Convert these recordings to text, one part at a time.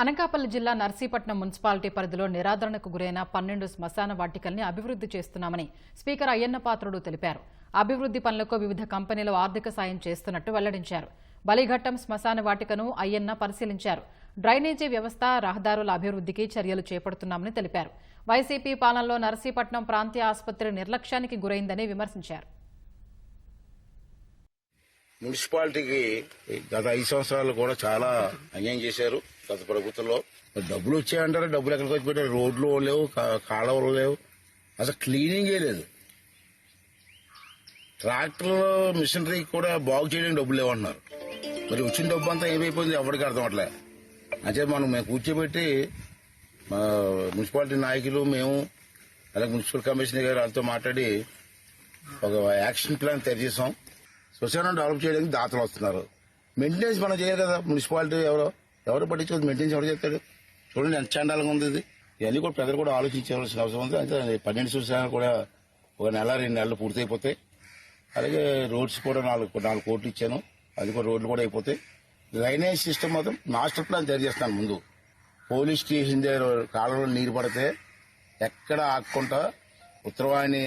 అనకాపల్లి జిల్లా నర్సీపట్నం మున్సిపాలిటీ పరిధిలో నిరాదరణకు గురైన పన్నెండు శ్మశాన వాటికల్ని అభివృద్ధి చేస్తున్నామని స్పీకర్ అయ్యన్న పాత్రుడు తెలిపారు. అభివృద్ధి పనులకు వివిధ కంపెనీలు ఆర్థిక సాయం చేస్తున్నట్టు వెల్లడించారు. బలిఘట్టం శ్మశాన వాటికను అయ్యన్న పరిశీలించారు. డ్రైనేజీ వ్యవస్థ రహదారుల అభివృద్ధికి చర్యలు చేపడుతున్నామని తెలిపారు. వైసీపీ పాలనలో నర్సీపట్నం ప్రాంతీయ ఆసుపత్రి నిర్లక్ష్యానికి గురైందని విమర్శించారు. మున్సిపాలిటీకి గత ఐదు సంవత్సరాలు కూడా చాలా అన్యాయం చేశారు. గత ప్రభుత్వంలో డబ్బులు వచ్చాయంటారా? డబ్బులు ఎక్కడికి వచ్చి పెట్టారు? రోడ్లు లేవు కా- కాలువలు లేవు. అసలు క్లీనింగే లేదు ట్రాక్టర్ మిషనరీ కూడా బాగు చేయడానికి డబ్బులు లేవన్నారు మరి వచ్చిన డబ్బు అంతా ఏమైపోయింది ఎవరికి అర్థం అట్లే అంటే మనం మేము కూర్చోబెట్టి మా మున్సిపాలిటీ నాయకులు మేము అలాగే మున్సిపల్ కమిషనర్ గారు వాళ్ళతో మాట్లాడి ఒక యాక్షన్ ప్లాన్ తయారు శ్మశానం డెవలప్ చేయడానికి దాతలు వస్తున్నారు. మెయింటెనెన్స్ మనం చేయాలి కదా మున్సిపాలిటీ ఎవరో ఎవరు పట్టించుకోదు మెయింటెనెన్స్ ఎవరు చేస్తాడు? చూడండి ఎంత చండాలంగా ఉంది ఇది. ఇవన్నీ కూడా ప్రజలు కూడా ఆలోచించవలసిన అవసరం ఉంది. అంటే పన్నెండు శ్మశానాలు కూడా ఒక నెల రెండు నెలలు పూర్తయిపోతాయి. అలాగే రోడ్స్ కూడా నాలుగు నాలుగు కోట్లు ఇచ్చాను. అది కూడా రోడ్లు కూడా అయిపోతాయి. డ్రైనేజ్ సిస్టమ్ మాత్రం మాస్టర్ ప్లాన్ తయారు చేస్తాను ముందు. పోలీస్ స్టేషన్ దగ్గర కాలంలో నీరు పడితే ఎక్కడ ఆగకుండా ఉత్తరవాణి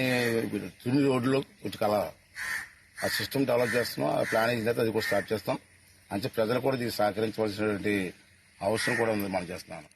తుని రోడ్లు వచ్చి కలవాలి ఆ సిస్టమ్ డెవలప్ చేస్తున్నాం ఆ ప్లాన్ అయిన తర్వాత అది కూడా స్టార్ట్ చేస్తాం అంటే ప్రజలు కూడా దీనికి సహకరించవలసినటువంటి అవసరం కూడా ఉంది మనం చేస్తున్నాను.